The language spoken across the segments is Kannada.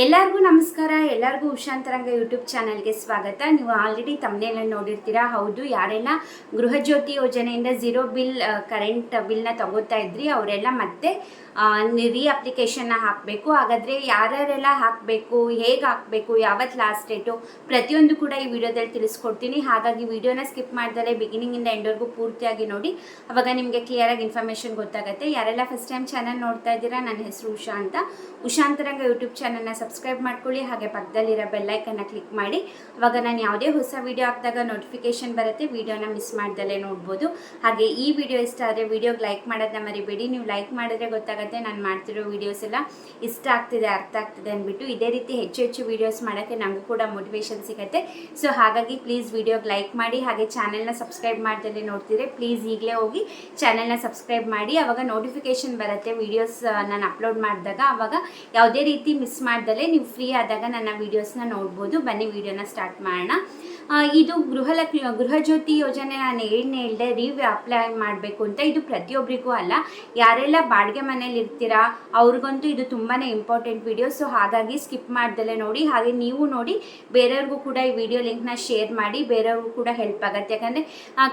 ಎಲ್ಲರಿಗೂ ನಮಸ್ಕಾರ, ಎಲ್ಲರಿಗೂ ಉಷಾಂತರಂಗ ಯೂಟ್ಯೂಬ್ ಚಾನಲ್ಗೆ ಸ್ವಾಗತ. ನೀವು ಆಲ್ರೆಡಿ ತಮ್ಮನೇಲಿ ನೋಡಿರ್ತೀರಾ? ಹೌದು, ಯಾರೆಲ್ಲ ಗೃಹಜ್ಯೋತಿ ಯೋಜನೆಯಿಂದ ಝೀರೋ ಬಿಲ್ ಕರೆಂಟ್ ಬಿಲ್ನ ತಗೋತಾ ಇದ್ರಿ, ಅವರೆಲ್ಲ ಮತ್ತೆ ರೀ ಅಪ್ಲಿಕೇಶನ್ನ ಹಾಕಬೇಕು. ಹಾಗಾದರೆ ಯಾರ್ಯಾರೆಲ್ಲ ಹಾಕಬೇಕು, ಹೇಗೆ ಹಾಕಬೇಕು ಯಾವತ್ತು ಲಾಸ್ಟ್ ಡೇಟು ಪ್ರತಿಯೊಂದು ಕೂಡ ಈ ವಿಡಿಯೋದಲ್ಲಿ ತಿಳಿಸ್ಕೊಡ್ತೀನಿ. ಹಾಗಾಗಿ ವಿಡಿಯೋನ ಸ್ಕಿಪ್ ಮಾಡಿದರೆ ಬಿಗಿನಿಂಗಿಂದ ಎಂಡ್ವರೆಗೂ ಪೂರ್ತಿಯಾಗಿ ನೋಡಿ. ಅವಾಗ ನಿಮಗೆ ಕ್ಲಿಯರಾಗಿ ಇನ್ಫಾರ್ಮೇಷನ್ ಗೊತ್ತಾಗುತ್ತೆ. ಯಾರೆಲ್ಲ ಫಸ್ಟ್ ಟೈಮ್ ಚಾನಲ್ ನೋಡ್ತಾ ಇದ್ದೀರಾ, ನನ್ನ ಹೆಸರು ಉಷಾ ಅಂತ. ಉಷಾಂತರಂಗ ಯೂಟ್ಯೂಬ್ ಚಾನಲ್ನ ಸಬ್ಸ್ಕ್ರೈಬ್ ಮಾಡ್ಕೊಳ್ಳಿ. ಹಾಗೆ ಪಕ್ಕದಲ್ಲಿರೋ ಬೆಲ್ಲೈಕನ್ನ ಕ್ಲಿಕ್ ಮಾಡಿ. ಅವಾಗ ನಾನು ಯಾವುದೇ ಹೊಸ ವಿಡಿಯೋ ಹಾಕಿದಾಗ ನೋಟಿಫಿಕೇಶನ್ ಬರುತ್ತೆ. ವಿಡಿಯೋನ ಮಿಸ್ ಮಾಡ್ದಲ್ಲೇ ನೋಡ್ಬೋದು. ಹಾಗೆ ಈ ವಿಡಿಯೋ ಇಷ್ಟ ಆದರೆ ವಿಡಿಯೋಗೆ ಲೈಕ್ ಮಾಡೋದನ್ನ ಮರಿಬೇಡಿ. ನೀವು ಲೈಕ್ ಮಾಡಿದ್ರೆ ಗೊತ್ತಾಗುತ್ತೆ ನಾನು ಮಾಡ್ತಿರೋ ವಿಡಿಯೋಸ್ ಎಲ್ಲ ಇಷ್ಟ ಆಗ್ತಿದೆ, ಅರ್ಥ ಆಗ್ತಿದೆ ಅಂದ್ಬಿಟ್ಟು ಇದೇ ರೀತಿ ಹೆಚ್ಚು ಹೆಚ್ಚು ವಿಡಿಯೋಸ್ ಮಾಡೋಕ್ಕೆ ನಮಗೂ ಕೂಡ ಮೋಟಿವೇಶನ್ ಸಿಗುತ್ತೆ. ಸೊ ಹಾಗಾಗಿ ಪ್ಲೀಸ್ ವಿಡಿಯೋಗೆ ಲೈಕ್ ಮಾಡಿ. ಹಾಗೆ ಚಾನೆಲ್ನ ಸಬ್ಸ್ಕ್ರೈಬ್ ಮಾಡ್ದಲ್ಲೇ ನೋಡ್ತಿದ್ರೆ ಪ್ಲೀಸ್ ಈಗಲೇ ಹೋಗಿ ಚಾನೆಲ್ನ ಸಬ್ಸ್ಕ್ರೈಬ್ ಮಾಡಿ. ಅವಾಗ ನೋಟಿಫಿಕೇಶನ್ ಬರುತ್ತೆ. ವಿಡಿಯೋಸ್ ನಾನು ಅಪ್ಲೋಡ್ ಮಾಡಿದಾಗ ಅವಾಗ ಯಾವುದೇ ರೀತಿ ಮಿಸ್ ಮಾಡ್ದಲೇ ನೀವು ಫ್ರೀ ಆದಾಗ ನನ್ನ ವೀಡಿಯೋಸ್ನ ನೋಡ್ಬೋದು. ಬನ್ನಿ ವಿಡಿಯೋನ ಸ್ಟಾರ್ಟ್ ಮಾಡೋಣ. ಇದು ಗೃಹಲಕ್ಷ್ಮಿ ಗೃಹಜ್ಯೋತಿ ಯೋಜನೆ ನಾನು ಏನು ಹೇಳಿದೆ ರೀವ್ ಅಪ್ಲೈ ಮಾಡಬೇಕು ಅಂತ ಇದು ಪ್ರತಿಯೊಬ್ಬರಿಗೂ ಅಲ್ಲ. ಯಾರೆಲ್ಲ ಬಾಡಿಗೆ ಮನೇಲಿ ಇರ್ತೀರಾ, ಅವ್ರಿಗಂತೂ ಇದು ತುಂಬಾ ಇಂಪಾರ್ಟೆಂಟ್ ವಿಡಿಯೋ ಸೊ ಹಾಗಾಗಿ ಸ್ಕಿಪ್ ಮಾಡ್ದಲೇ ನೋಡಿ. ಹಾಗೆ ನೀವು ನೋಡಿ, ಬೇರೆಯವ್ರಿಗೂ ಕೂಡ ಈ ವಿಡಿಯೋ ಲಿಂಕ್ನ ಶೇರ್ ಮಾಡಿ, ಬೇರೆಯವ್ರಿಗೂ ಕೂಡ ಹೆಲ್ಪ್ ಆಗುತ್ತೆ. ಯಾಕಂದರೆ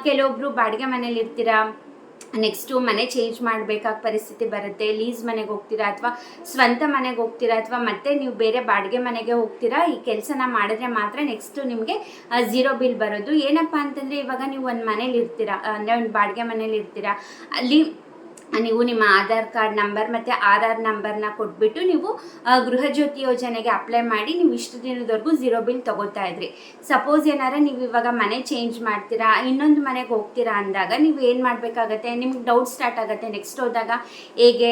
ಕೆಲವೊಬ್ಬರು ಬಾಡಿಗೆ ಮನೇಲಿ ಇರ್ತೀರಾ ನೆಕ್ಸ್ಟು ಮನೆ ಚೇಂಜ್ ಮಾಡಬೇಕಾದ ಪರಿಸ್ಥಿತಿ ಬರುತ್ತೆ. ಲೀಸ್ ಮನೆಗೆ ಹೋಗ್ತೀರಾ ಅಥವಾ ಸ್ವಂತ ಮನೆಗೆ ಹೋಗ್ತೀರಾ ಅಥವಾ ಮತ್ತೆ ನೀವು ಬೇರೆ ಬಾಡಿಗೆ ಮನೆಗೆ ಹೋಗ್ತೀರಾ, ಈ ಕೆಲಸನ ಮಾಡಿದ್ರೆ ಮಾತ್ರ ನೆಕ್ಸ್ಟು ನಿಮಗೆ ಝೀರೋ ಬಿಲ್ ಬರೋದು. ಏನಪ್ಪ ಅಂತಂದರೆ ಇವಾಗ ನೀವು ಒಂದು ಮನೇಲಿ ಇರ್ತೀರಾ ಅಂದರೆ ಒಂದು ಬಾಡಿಗೆ ಮನೇಲಿ ಇರ್ತೀರಾ ಅಲ್ಲಿ ನೀವು ನಿಮ್ಮ ಆಧಾರ್ ಕಾರ್ಡ್ ನಂಬರ್ ಮತ್ತು ಆಧಾರ್ ನಂಬರ್ನ ಕೊಟ್ಬಿಟ್ಟು ನೀವು ಗೃಹಜ್ಯೋತಿ ಯೋಜನೆಗೆ ಅಪ್ಲೈ ಮಾಡಿ ನೀವು ಇಷ್ಟು ದಿನದವರೆಗೂ ಝೀರೋ ಬಿಲ್ ತಗೋತಾ ಇದ್ರಿ. ಸಪೋಸ್ ಏನಾರ ನೀವು ಇವಾಗ ಮನೆ ಚೇಂಜ್ ಮಾಡ್ತೀರಾ, ಇನ್ನೊಂದು ಮನೆಗೆ ಹೋಗ್ತೀರಾ ಅಂದಾಗ ನೀವು ಏನು ಮಾಡಬೇಕಾಗತ್ತೆ? ನಿಮ್ಗೆ ಡೌಟ್ ಸ್ಟಾರ್ಟ್ ಆಗುತ್ತೆ ನೆಕ್ಸ್ಟ್ ಹೋದಾಗ ಹೇಗೆ,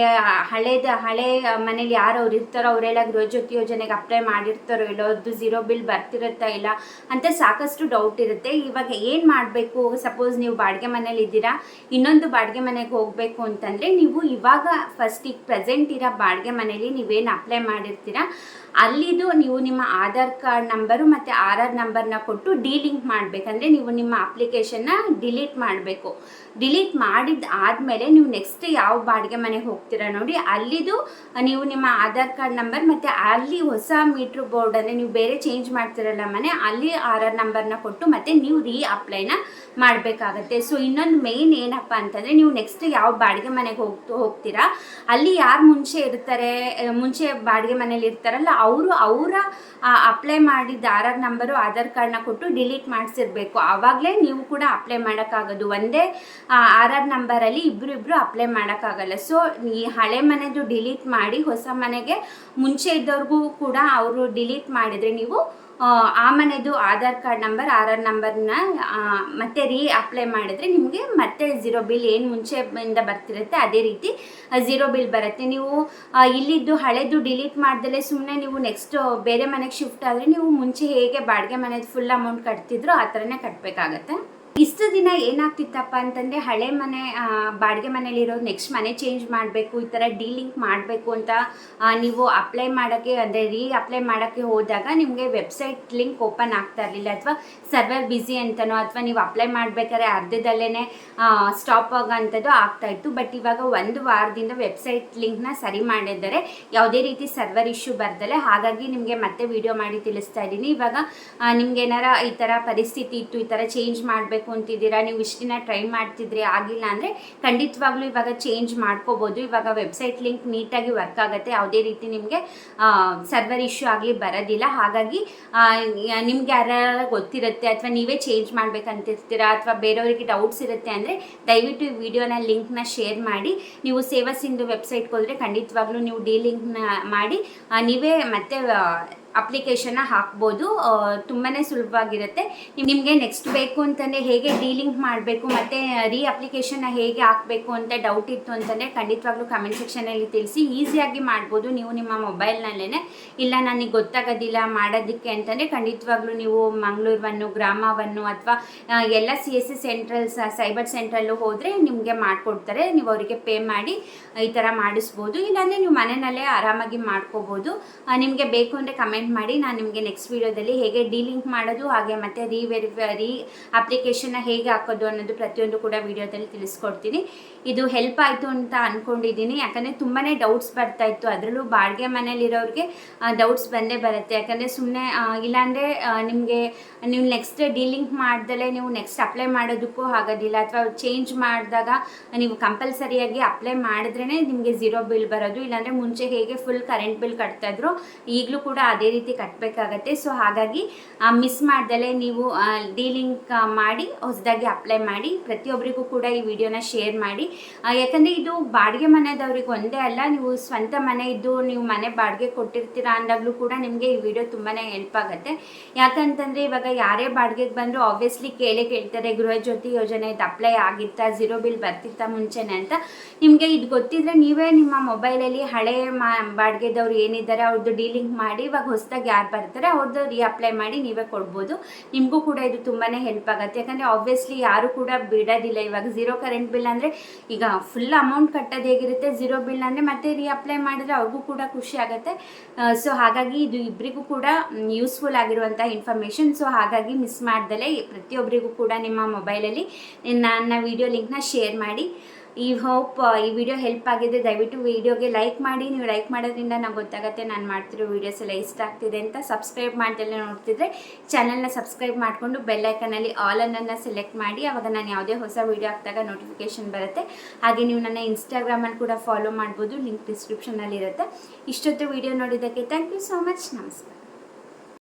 ಹಳೇದ, ಹಳೆ ಮನೇಲಿ ಯಾರು ಅವ್ರು ಇರ್ತಾರೋ ಅವರೆಲ್ಲ ಗೃಹಜ್ಯೋತಿ ಯೋಜನೆಗೆ ಅಪ್ಲೈ ಮಾಡಿರ್ತಾರೋ ಇಲ್ಲೋ, ಅದು ಝೀರೋ ಬಿಲ್ ಬರ್ತಿರುತ್ತಾ ಇಲ್ಲ ಅಂತ ಸಾಕಷ್ಟು ಡೌಟ್ ಇರುತ್ತೆ. ಇವಾಗ ಏನು ಮಾಡಬೇಕು? ಸಪೋಸ್ ನೀವು ಬಾಡಿಗೆ ಮನೇಲಿ ಇದ್ದೀರಾ, ಇನ್ನೊಂದು ಬಾಡಿಗೆ ಮನೆಗೆ ಹೋಗಬೇಕು ಅಂತಂದರೆ ನೀವು ಇವಾಗ ಫಸ್ಟ್ ಈಗ ಪ್ರೆಸೆಂಟ್ ಇರೋ ಬಾಡಿಗೆ ಮನೇಲಿ ನೀವೇನು ಅಪ್ಲೈ ಮಾಡಿರ್ತೀರ, ಅಲ್ಲಿದು ನೀವು ನಿಮ್ಮ ಆಧಾರ್ ಕಾರ್ಡ್ ನಂಬರು ಮತ್ತು ಆರ್ ಆರ್ ನಂಬರ್ನ ಕೊಟ್ಟು ಡಿಲಿಂಕ್ ಮಾಡಬೇಕಂದ್ರೆ ನೀವು ನಿಮ್ಮ ಅಪ್ಲಿಕೇಶನ್ನ ಡಿಲೀಟ್ ಮಾಡಬೇಕು. ಡಿಲೀಟ್ ಮಾಡಿದ ಆದಮೇಲೆ ನೀವು ನೆಕ್ಸ್ಟ್ ಯಾವ ಬಾಡಿಗೆ ಮನೆಗೆ ಹೋಗ್ತೀರ ನೋಡಿ, ಅಲ್ಲಿದು ನೀವು ನಿಮ್ಮ ಆಧಾರ್ ಕಾರ್ಡ್ ನಂಬರ್ ಮತ್ತು ಅಲ್ಲಿ ಹೊಸ ಮೀಟ್ರ್ ಬೋರ್ಡಲ್ಲಿ ನೀವು ಬೇರೆ ಚೇಂಜ್ ಮಾಡ್ತಿರಲ್ಲ ಮನೆ, ಅಲ್ಲಿ ಆರ್ ಆರ್ ನಂಬರ್ನ ಕೊಟ್ಟು ಮತ್ತೆ ನೀವು ರೀ ಅಪ್ಲೈನ ಮಾಡಬೇಕಾಗತ್ತೆ. ಸೊ ಇನ್ನೊಂದು ಮೇನ್ ಏನಪ್ಪ ಅಂತಂದರೆ ನೀವು ನೆಕ್ಸ್ಟ್ ಯಾವ ಬಾಡಿಗೆ ಮನೆಗೆ ಹೋಗ್ತು, ಹೋಗ್ತೀರಾ? ಅಲ್ಲಿ ಯಾರು ಮುಂಚೆ ಇರ್ತಾರೆ ಮುಂಚೆ ಬಾಡಿಗೆ ಮನೇಲಿ ಇರ್ತಾರಲ್ಲ, ಅವರು ಅವರ ಅಪ್ಲೈ ಮಾಡಿದ ಆರ್ ಆರ್ ನಂಬರು ಆಧಾರ್ ಕಾರ್ಡ್ನ ಕೊಟ್ಟು ಡಿಲೀಟ್ ಮಾಡಿಸಿರ್ಬೇಕು. ಆವಾಗಲೇ ನೀವು ಕೂಡ ಅಪ್ಲೈ ಮಾಡೋಕ್ಕಾಗೋದು. ಒಂದೇ ಆರ್ ಆರ್ ನಂಬರಲ್ಲಿ ಇಬ್ಬರು ಇಬ್ಬರು ಅಪ್ಲೈ ಮಾಡೋಕ್ಕಾಗಲ್ಲ. ಸೊ ಈ ಹಳೆ ಮನೆದು ಡಿಲೀಟ್ ಮಾಡಿ ಹೊಸ ಮನೆಗೆ ಮುಂಚೆ ಇದ್ದವ್ರಿಗೂ ಕೂಡ ಅವರು ಡಿಲೀಟ್ ಮಾಡಿದರೆ ನೀವು ಆ, ಮನೆದು Aadhaar card number R R ನಂಬರ್ನ ಮತ್ತೆ ರೀ ಅಪ್ಲೈ ಮಾಡಿದ್ರೆ ನಿಮಗೆ ಮತ್ತೆ ಝೀರೋ ಬಿಲ್ ಏನು ಮುಂಚೆಯಿಂದ ಬರ್ತಿರುತ್ತೆ ಅದೇ ರೀತಿ ಝೀರೋ ಬಿಲ್ ಬರುತ್ತೆ. ನೀವು ಇಲ್ಲಿದ್ದು ಹಳೆದು ಡಿಲೀಟ್ ಮಾಡ್ದಲೇ ಸುಮ್ಮನೆ ನೀವು ನೆಕ್ಸ್ಟ್ ಬೇರೆ ಮನೆಗೆ ಶಿಫ್ಟ್ ಆದರೆ ನೀವು ಮುಂಚೆ ಹೇಗೆ ಬಾಡಿಗೆ ಮನೆದು ಫುಲ್ ಅಮೌಂಟ್ ಕಟ್ತಿದ್ರು ಆ ಥರನೇ ಕಟ್ಟಬೇಕಾಗತ್ತೆ ಇಷ್ಟು ದಿನ ಏನಾಗ್ತಿತ್ತಪ್ಪ ಅಂತಂದರೆ ಹಳೆ ಮನೆ ಬಾಡಿಗೆ ಇರೋ ನೆಕ್ಸ್ಟ್ ಮನೆ ಚೇಂಜ್ ಮಾಡಬೇಕು, ಈ ಥರ ಡೀಲಿಂಕ್ ಮಾಡಬೇಕು ಅಂತ ನೀವು ಅಪ್ಲೈ ಮಾಡೋಕ್ಕೆ, ಅಂದರೆ ರೀ ಅಪ್ಲೈ ಮಾಡೋಕ್ಕೆ ಹೋದಾಗ ನಿಮಗೆ ವೆಬ್ಸೈಟ್ ಲಿಂಕ್ ಓಪನ್ ಆಗ್ತಾ ಇರಲಿಲ್ಲ. ಅಥವಾ ಸರ್ವರ್ ಬ್ಯುಸಿ ಅಂತನೋ, ಅಥವಾ ನೀವು ಅಪ್ಲೈ ಮಾಡಬೇಕಾದ್ರೆ ಅರ್ಧದಲ್ಲೇ ಸ್ಟಾಪ್ ಆಗೋಂಥದ್ದು ಆಗ್ತಾ ಇತ್ತು. ಬಟ್ ಇವಾಗ ಒಂದು ವಾರದಿಂದ ವೆಬ್ಸೈಟ್ ಲಿಂಕ್ನ ಸರಿ ಮಾಡಿದ್ದಾರೆ. ಯಾವುದೇ ರೀತಿ ಸರ್ವರ್ ಇಶ್ಯೂ ಬರ್ದಲೆ, ಹಾಗಾಗಿ ನಿಮಗೆ ಮತ್ತೆ ವಿಡಿಯೋ ಮಾಡಿ ತಿಳಿಸ್ತಾ ಇದ್ದೀನಿ. ಇವಾಗ ನಿಮ್ಗೆ ಏನಾರ ಈ ಥರ ಪರಿಸ್ಥಿತಿ ಇತ್ತು, ಈ ಥರ ಚೇಂಜ್ ಮಾಡಬೇಕು ಅಂತಿದ್ದೀರಾ ನೀವು ಇಷ್ಟು ದಿನ ಟ್ರೈ ಮಾಡ್ತಿದ್ರಿ, ಆಗಿಲ್ಲ ಅಂದರೆ ಖಂಡಿತವಾಗ್ಲೂ ಇವಾಗ ಚೇಂಜ್ ಮಾಡ್ಕೋಬೋದು. ಇವಾಗ ವೆಬ್ಸೈಟ್ ಲಿಂಕ್ ನೀಟಾಗಿ ವರ್ಕ್ ಆಗುತ್ತೆ. ಯಾವುದೇ ರೀತಿ ನಿಮಗೆ ಸರ್ವರ್ ಇಶ್ಯೂ ಆಗಲಿ ಬರೋದಿಲ್ಲ. ಹಾಗಾಗಿ ನಿಮ್ಗೆ ಯಾರ ಗೊತ್ತಿರುತ್ತೆ ಅಥವಾ ನೀವೇ ಚೇಂಜ್ ಮಾಡ್ಬೇಕಂತಿರ್ತೀರಾ ಅಥವಾ ಬೇರೆಯವರಿಗೆ ಡೌಟ್ಸ್ ಇರುತ್ತೆ ಅಂದರೆ ದಯವಿಟ್ಟು ಈ ವಿಡಿಯೋನ ಲಿಂಕ್ನ ಶೇರ್ ಮಾಡಿ. ನೀವು ಸೇವಾ ಸಿಂಧು ವೆಬ್ಸೈಟ್ಗೆ ಹೋದರೆ ಖಂಡಿತವಾಗ್ಲೂ ನೀವು ಡಿ ಮಾಡಿ. ನೀವೇ ಮತ್ತೆ ಅಪ್ಲಿಕೇಶನ್ನ ಹಾಕ್ಬೋದು. ತುಂಬಾ ಸುಲಭವಾಗಿರುತ್ತೆ. ನಿಮಗೆ ನೆಕ್ಸ್ಟ್ ಬೇಕು ಅಂತಂದರೆ ಹೇಗೆ ಡೀಲಿಂಗ್ ಮಾಡಬೇಕು ಮತ್ತು ರೀ ಅಪ್ಲಿಕೇಶನ್ನ ಹೇಗೆ ಹಾಕಬೇಕು ಅಂತ ಡೌಟ್ ಇತ್ತು ಅಂತಂದರೆ ಖಂಡಿತವಾಗ್ಲೂ ಕಮೆಂಟ್ ಸೆಕ್ಷನಲ್ಲಿ ತಿಳಿಸಿ. ಈಸಿಯಾಗಿ ಮಾಡ್ಬೋದು ನೀವು ನಿಮ್ಮ ಮೊಬೈಲ್ನಲ್ಲೇ ಇಲ್ಲ ನನಗೆ ಗೊತ್ತಾಗೋದಿಲ್ಲ ಮಾಡೋದಕ್ಕೆ ಅಂತಂದರೆ ಖಂಡಿತವಾಗ್ಲೂ ನೀವು ಮಂಗಳೂರವನ್ನು, ಗ್ರಾಮವನ್ನು ಅಥವಾ ಎಲ್ಲ C S C centrals cyber central ಹೋದರೆ ನಿಮಗೆ ಮಾಡಿಕೊಡ್ತಾರೆ. ನೀವು ಅವರಿಗೆ ಪೇ ಮಾಡಿ ಈ ಥರ ಮಾಡಿಸ್ಬೋದು. ಇಲ್ಲಾಂದರೆ ನೀವು ಮನೆಯಲ್ಲೇ ಆರಾಮಾಗಿ ಮಾಡ್ಕೋಬೋದು. ನಿಮಗೆ ಬೇಕು ಅಂದರೆ ಕಮೆಂಟ್ ಕಮೆಂಟ್ ಮಾಡಿ. ನಾನು ನಿಮಗೆ ನೆಕ್ಸ್ಟ್ ವೀಡಿಯೋದಲ್ಲಿ ಹೇಗೆ ಡಿಲಿಂಕ್ ಮಾಡೋದು, ಹಾಗೆ ಮತ್ತೆ ರೀವೆರಿ ರೀ ಅಪ್ಲಿಕೇಶನ್ನ ಹೇಗೆ ಹಾಕೋದು ಅನ್ನೋದು ಪ್ರತಿಯೊಂದು ಕೂಡ ವಿಡಿಯೋದಲ್ಲಿ ತಿಳಿಸ್ಕೊಡ್ತೀನಿ. ಇದು ಹೆಲ್ಪ್ ಆಯಿತು ಅಂತ ಅಂದ್ಕೊಂಡಿದ್ದೀನಿ ಯಾಕಂದರೆ ತುಂಬಾ ಡೌಟ್ಸ್ ಬರ್ತಾ ಇತ್ತು. ಅದರಲ್ಲೂ ಬಾಡಿಗೆ ಮನೇಲಿರೋರಿಗೆ ಡೌಟ್ಸ್ ಬಂದೇ ಬರುತ್ತೆ. ಯಾಕಂದರೆ ಸುಮ್ಮನೆ ಇಲ್ಲಾಂದರೆ ನಿಮಗೆ ನೀವು ನೆಕ್ಸ್ಟ್ ಡೀಲಿಂಕ್ ಮಾಡ್ದಲೇ ನೀವು ನೆಕ್ಸ್ಟ್ ಅಪ್ಲೈ ಮಾಡೋದಕ್ಕೂ ಆಗೋದಿಲ್ಲ. ಅಥವಾ ಚೇಂಜ್ ಮಾಡಿದಾಗ ನೀವು ಕಂಪಲ್ಸರಿಯಾಗಿ ಅಪ್ಲೈ ಮಾಡಿದ್ರೇ ನಿಮಗೆ ಝೀರೋ ಬಿಲ್ ಬರೋದು. ಇಲ್ಲಾಂದರೆ ಮುಂಚೆ ಹೇಗೆ ಫುಲ್ ಕರೆಂಟ್ ಬಿಲ್ ಕಟ್ತಾಯಿದ್ರು ಈಗಲೂ ಕೂಡ ಅದೇ ರೀತಿ ಕಟ್ಟಬೇಕಾಗತ್ತೆ ಸೊ ಹಾಗಾಗಿ ಮಿಸ್ ಮಾಡ್ದಲೇ ನೀವು ಡೀಲಿಂಕ್ ಮಾಡಿ, ಹೊಸದಾಗಿ ಅಪ್ಲೈ ಮಾಡಿ ಪ್ರತಿಯೊಬ್ಬರಿಗೂ ಕೂಡ ಈ ವಿಡಿಯೋನ ಶೇರ್ ಮಾಡಿ. ಯಾಕಂದರೆ ಇದು ಬಾಡಿಗೆ ಮನೆದವ್ರಿಗೆ ಒಂದೇ ಅಲ್ಲ, ನೀವು ಸ್ವಂತ ಮನೆ ಇದ್ದು ನೀವು ಮನೆ ಬಾಡಿಗೆ ಕೊಟ್ಟಿರ್ತೀರಾ ಅಂದಾಗಲೂ ಕೂಡ ನಿಮಗೆ ಈ ವಿಡಿಯೋ ತುಂಬಾ ಹೆಲ್ಪ್ ಆಗುತ್ತೆ. ಯಾಕಂತಂದರೆ ಇವಾಗ ಯಾರೇ ಬಾಡಿಗೆಗೆ ಬಂದರೂ ಆಬ್ವಿಯಸ್ಲಿ ಕೇಳಿ ಕೇಳ್ತಾರೆ ಗೃಹಜ್ಯೋತಿ ಯೋಜನೆ ಇದು ಅಪ್ಲೈ ಆಗಿತ್ತಾ ಝೀರೋ ಬಿಲ್ ಬರ್ತಿತ್ತಾ ಮುಂಚೆನೆ ಅಂತ. ನಿಮಗೆ ಇದು ಗೊತ್ತಿದ್ರೆ ನೀವೇ ನಿಮ್ಮ ಮೊಬೈಲಲ್ಲಿ ಹಳೆ ಮಾ, ಬಾಡಿಗೆದವ್ರು ಏನಿದ್ದಾರೆ ಅವ್ರದ್ದು ಡೀಲಿಂಗ್ ಮಾಡಿ ಇವಾಗ ಹೊಸದಾಗಿ ಯಾರು ಬರ್ತಾರೆ ಅವ್ರದ್ದು ರೀಅಪ್ಲೈ ಮಾಡಿ ನೀವೇ ಕೊಡ್ಬೋದು. ನಿಮಗೂ ಕೂಡ ಇದು ತುಂಬಾ ಹೆಲ್ಪ್ ಆಗುತ್ತೆ. ಯಾಕಂದರೆ ಆಬ್ವಿಯಸ್ಲಿ ಯಾರು ಕೂಡ ಬಿಡೋದಿಲ್ಲ. ಇವಾಗ ಝೀರೋ ಕರೆಂಟ್ ಬಿಲ್ ಅಂದರೆ ಈಗ ಫುಲ್ ಅಮೌಂಟ್ ಕಟ್ಟೋದು ಹೇಗಿರುತ್ತೆ? ಝೀರೋ ಬಿಲ್ ಅಂದರೆ ಮತ್ತೆ ರೀಅಪ್ಲೈ ಮಾಡಿದ್ರೆ ಅವ್ರಿಗೂ ಕೂಡ ಖುಷಿ ಆಗುತ್ತೆ. ಸೊ ಹಾಗಾಗಿ ಇದು ಇಬ್ಬರಿಗೂ ಕೂಡ ಯೂಸ್ಫುಲ್ ಆಗಿರುವಂಥ ಇನ್ಫಾರ್ಮೇಷನ್ ಸೊ ಹಾಗಾಗಿ ಮಿಸ್ ಮಾಡ್ದಲೇ ಪ್ರತಿಯೊಬ್ಬರಿಗೂ ಕೂಡ ನಿಮ್ಮ ಮೊಬೈಲಲ್ಲಿ ನನ್ನ ವಿಡಿಯೋ ಲಿಂಕ್ನ ಶೇರ್ ಮಾಡಿ. ಈ ಹೋಪ್ ಈ ವಿಡಿಯೋ ಹೆಲ್ಪ್ ಆಗಿದೆ. ದಯವಿಟ್ಟು ವಿಡಿಯೋಗೆ ಲೈಕ್ ಮಾಡಿ. ನೀವು ಲೈಕ್ ಮಾಡೋದ್ರಿಂದ ನಂಗೆ ಗೊತ್ತಾಗುತ್ತೆ ನಾನು ಮಾಡ್ತಿರೋ ವೀಡಿಯೋಸ್ ಎಲ್ಲ ಇಷ್ಟ ಆಗ್ತಿದೆ ಅಂತ. ಸಬ್ಸ್ಕ್ರೈಬ್ ಮಾಡ್ದೆಲ್ಲ ನೋಡ್ತಿದ್ರೆ ಚಾನಲ್ನ ಸಬ್ಸ್ಕ್ರೈಬ್ ಮಾಡಿಕೊಂಡು ಬೆಲ್ಲೈಕನಲ್ಲಿ ಆಲ್ ಅನ್ನನ್ನು ಸೆಲೆಕ್ಟ್ ಮಾಡಿ. ಅವಾಗ ನಾನು ಯಾವುದೇ ಹೊಸ ವೀಡಿಯೋ ಹಾಕಿದಾಗ ನೋಟಿಫಿಕೇಶನ್ ಬರುತ್ತೆ. ಹಾಗೆ ನೀವು ನನ್ನ ಇನ್ಸ್ಟಾಗ್ರಾಮಲ್ಲಿ ಕೂಡ ಫಾಲೋ ಮಾಡ್ಬೋದು. ಲಿಂಕ್ ಡಿಸ್ಕ್ರಿಪ್ಷನಲ್ಲಿರುತ್ತೆ ಇಷ್ಟೊತ್ತು ವೀಡಿಯೋ ನೋಡಿದ್ದಕ್ಕೆ ಥ್ಯಾಂಕ್ ಯು ಸೋ ಮಚ್ ನಮಸ್ಕಾರ.